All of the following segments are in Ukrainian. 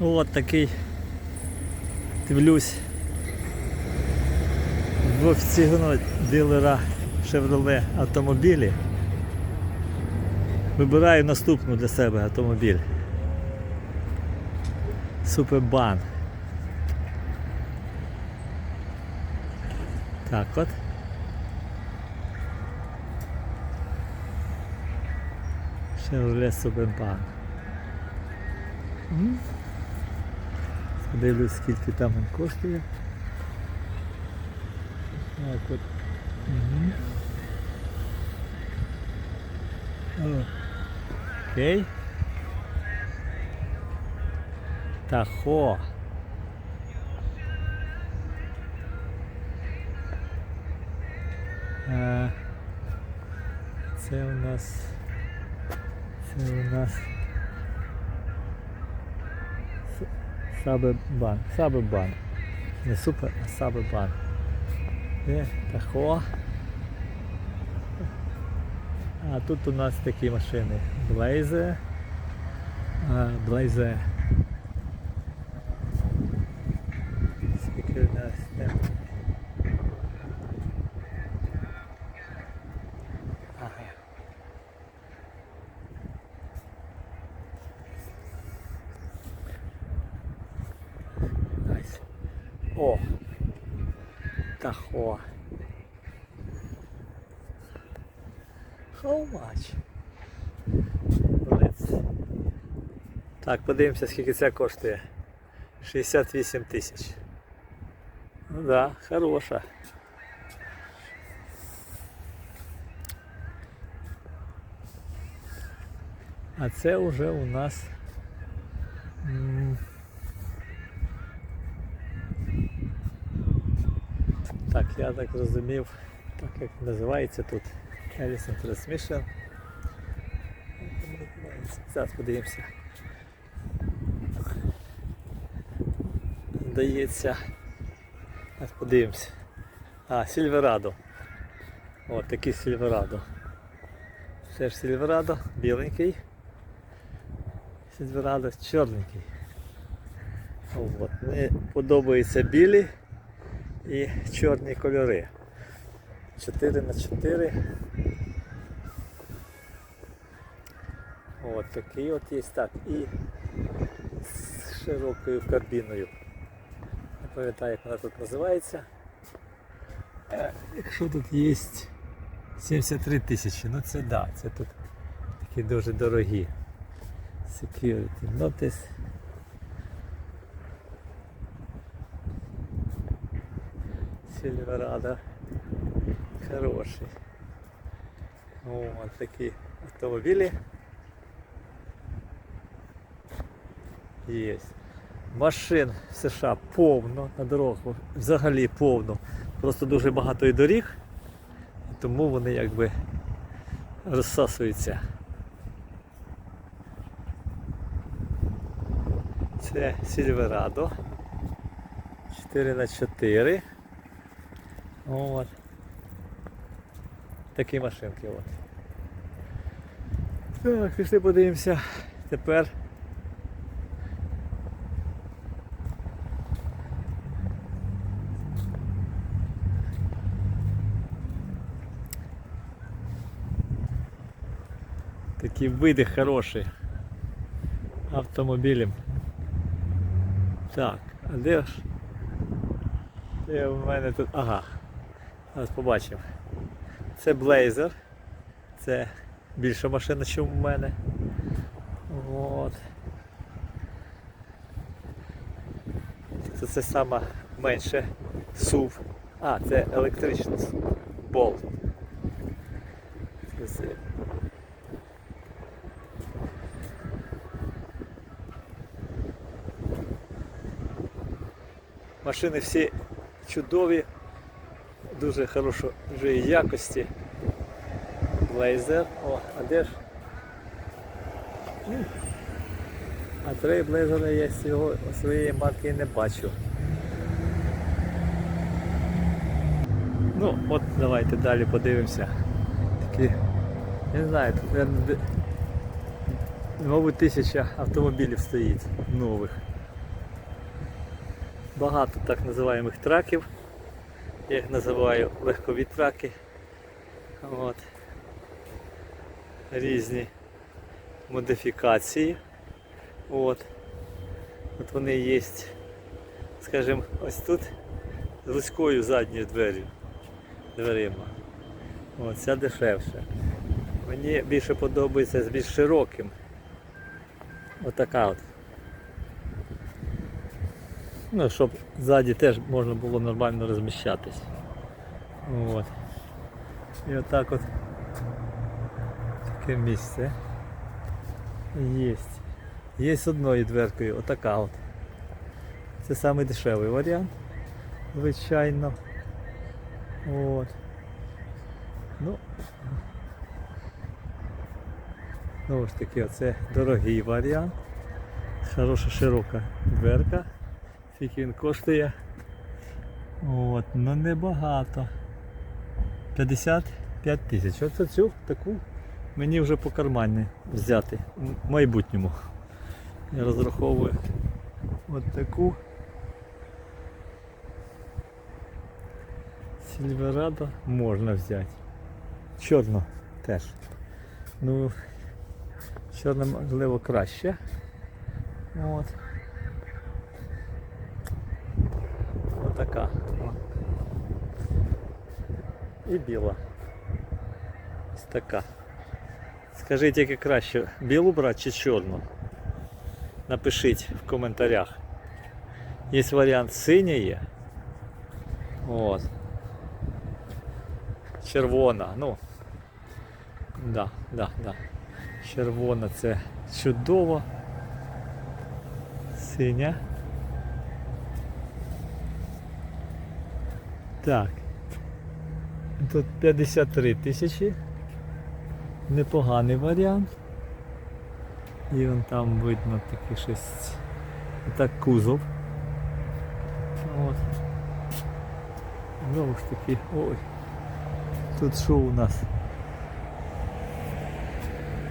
От такий дивлюсь в офіційного дилера Chevrolet автомобілі. Вибираю наступну для себе автомобіль. Супербан. Так от. Chevrolet Супербан. М. Подивлюсь, скільки там він коштує. Так от. Угу. Окей. Тахо. А, це у нас. Це у нас. Сабебан. Сабебан. Не супер, а Сабебан. Не, Тахо. А тут у нас такі машини. Блейзе. Блейзе. Скільки у нас там? Ага. Найс. О! Тахо. How much? Let's. Так, подивимося, скільки це коштує. 68 тисяч. Ну да, хороша. А це вже у нас. Я так зрозумів, так як називається тут Allison Transmission. Зараз подивимося. Здається. Подивимося. А, Silverado. От такий Silverado. Це ж Silverado, біленький. Silverado чорненький. От. Мені подобаються білі і чорні кольори. 4 на 4 От такий от є так. І з широкою карбіною. Не пам'ятаю, як вона тут називається. Е, Якщо тут є 73 тисячі, ну це да, це тут такі дуже дорогі. Security Notice. Сильверада. Хороший. О, такі автомобілі. Є. Машин в США повно на дорогах, взагалі повно. Просто дуже багато і доріг, тому вони якби розсасуються. Це Сільверадо. 4 на 4 От. Такі машинки от. Так, пішли подивимося. Тепер Такі види хороші автомобілем. Так, а де ж? Де в мене тут. Ага. Зараз побачимо. Це Blazer. Це більша машина, ніж у мене. От. Це, це сама менше SUV. А, це електричний це Машини всі чудові, дуже хорошої якості. Блейзер. О, а де ж? А три блейзера я цього своєї марки не бачу. Ну, от давайте далі подивимося. Такі, не знаю, тут, мабуть, тисяча автомобілів стоїть нових. багато так називаємих траків. Я їх називаю легкові траки. От. Різні модифікації. От. От вони є, скажімо, ось тут з вузькою задньою дверю, дверима. От, ця дешевша. Мені більше подобається з більш широким. Отака от. Ну, щоб ззаді теж можна було нормально розміщатись. От. І отак от таке місце. Є. Є з одною дверкою, отака от. Це самий дешевий варіант, звичайно. От. Ну, знову ж таки, оце дорогий варіант. Хороша широка дверка. Скільки він коштує. От, ну небагато. 55 тисяч. Оце цю таку мені вже по кармані взяти в майбутньому. Я розраховую от таку Сільверадо можна взяти. Чорну теж. Ну, чорна можливо краще. От. Отака. О. І біла. Ось така. Скажіть, яке краще, білу брати чи чорну? Напишіть в коментарях. Є варіант синьої. От. Червона. Ну. Да, да, да. Червона це чудово. Синя. Так. Тут 53 тисячі. Непоганий варіант. І вон там видно таке щось. Так кузов. От. Знову ж таки, ой. Тут що у нас?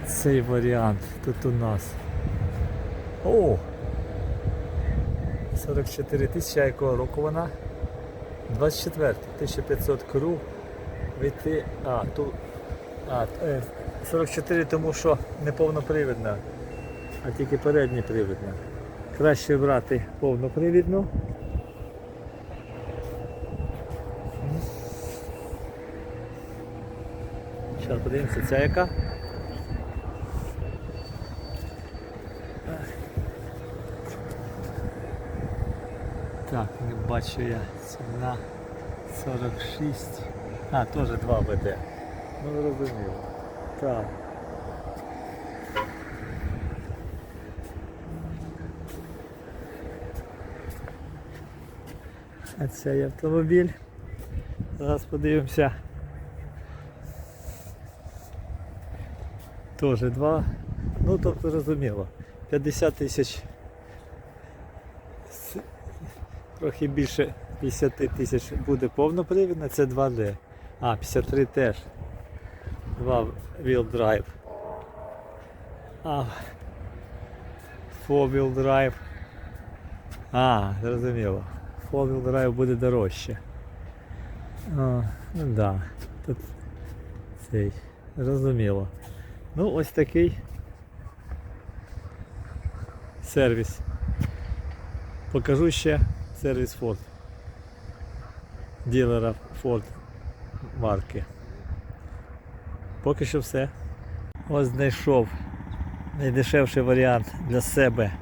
Цей варіант. Тут у нас. О! 44 тисячі, якого року вона? 24, 1500 кру. Війти. А, тут. А, е, 44, тому що не повнопривідна, а тільки передній привідна. Краще брати повнопривідну. Зараз подивимося, ця яка. Так, не бачу я ціна 46. А, теж 2 ВД. Ну зрозуміло. Так. А цей автомобіль. Зараз подивимося. Теж два. Ну тобто зрозуміло. 50 тисяч. Трохи більше 50 тисяч буде повнопривідна, це 2D. А, 53 теж. Два wheel drive. А. Four wheel drive. А, зрозуміло. Four wheel drive буде дорожче. А, ну да. Тут цей. Зрозуміло. Ну ось такий сервіс. Покажу ще сервіс Ford ділера Ford марки. Поки що все. Ось знайшов найдешевший варіант для себе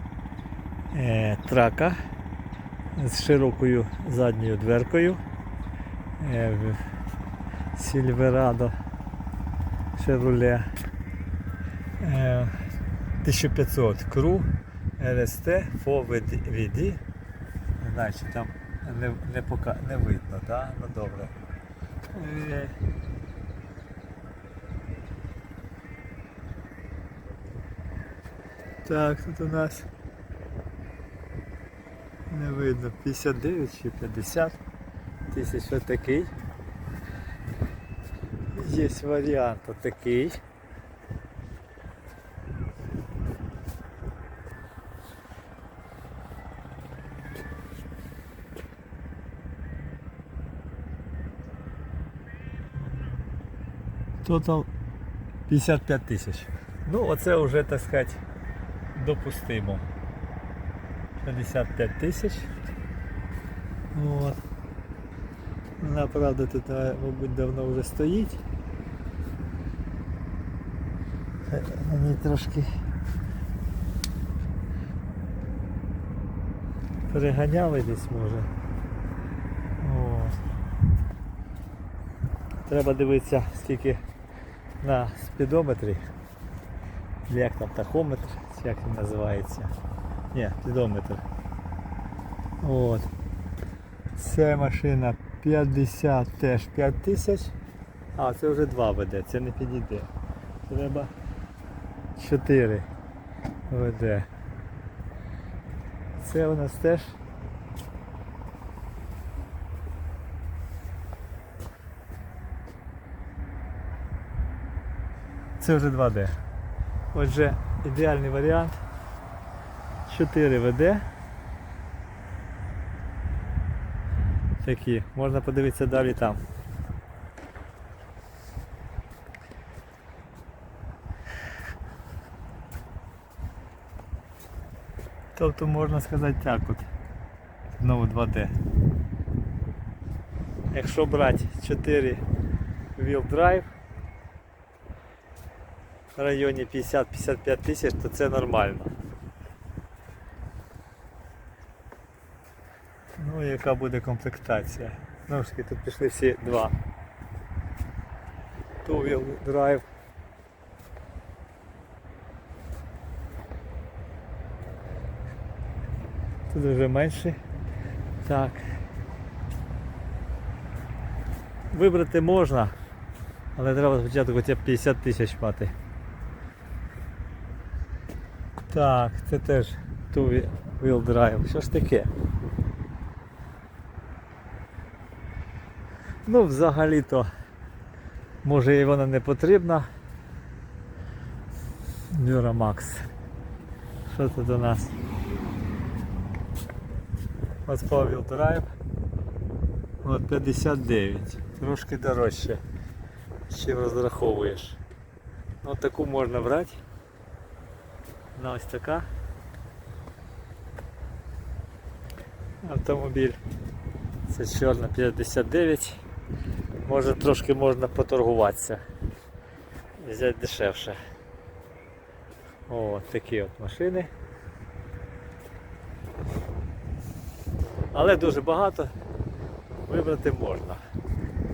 е, трака з широкою задньою дверкою е, Silverado Chevrolet е, 1500 Кру РСТ 4VD Значить там не не, пока, не видно, так? Ну добре. Е. Так, тут у нас не видно 59 чи 50 тисяч отакий. Є варіант отакий. Total 55 тисяч. Ну, оце вже, так сказати, допустимо. 55 тисяч. От. Вона, правда, тут, мабуть, давно вже стоїть. Е, Мені трошки переганяли десь може. От. Треба дивитися, скільки на спідометрі. Як там тахометр, як він називається. Ні, спідометр. От. Це машина 50 теж 5 тисяч. А, це вже 2 веде, це не підійде. Треба 4 веде. Це у нас теж. Це вже 2D. Отже, ідеальний варіант. 4 веде. Такі, можна подивитися далі там. Тобто можна сказати так от. Знову 2D. Якщо брати 4 wheel drive районі 50-55 тисяч, то це нормально. Ну яка буде комплектація? Знову ж таки, тут пішли всі два. Wheel drive. Тут вже менше. Так. Вибрати можна, але треба спочатку хоча б 50 тисяч мати. Так, це теж two wheel drive. Що ж таке? Ну, взагалі-то, може і вона не потрібна. Duramax. Що тут у нас? Ось Wheel Drive. От 59. Трошки дорожче, чим розраховуєш. От таку можна брати. Вона ось така. Автомобіль. Це чорна 59. Може трошки можна поторгуватися. Взяти дешевше. О, такі от машини. Але дуже багато вибрати можна.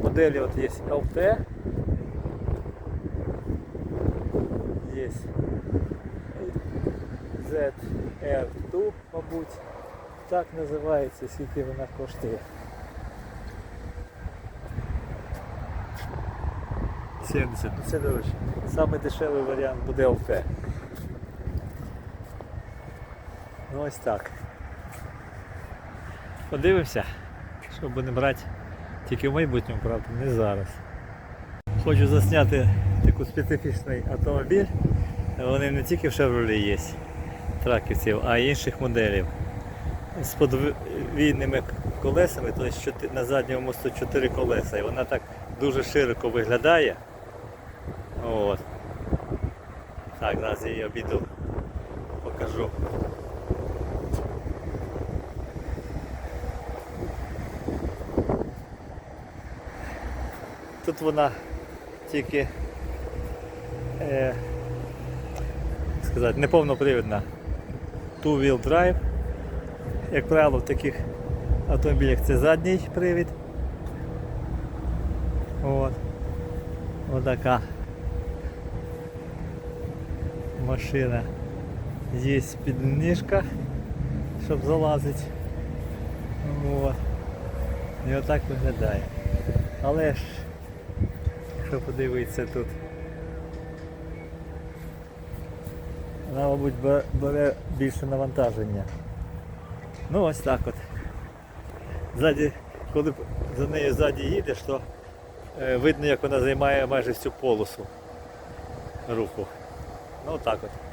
Моделі от є LT, є ZR2, мабуть, так називається, скільки вона коштує. 70, це дорожче. Саме дешевий варіант буде LT. Ну ось так. Подивимося, що будемо брати тільки в майбутньому, правда, не зараз. Хочу засняти таку специфічний автомобіль. Вони не тільки в Chevrolet є, траківців, а інших моделів. З подвійними колесами, тобто на задньому мосту 4 колеса. І вона так дуже широко виглядає. От. Так, зараз я її обіду покажу. Тут вона тільки е, сказати, неповнопривідна two-wheel drive. Як правило, в таких автомобілях це задній привід. От. Ось така машина. Є підніжка, щоб залазити. От. І отак виглядає. Але ж, якщо подивитися тут, вона, мабуть, бере більше навантаження. Ну ось так от. Ззаді, коли за нею ззаді їдеш, то е, видно, як вона займає майже всю полосу руху. Ну так от.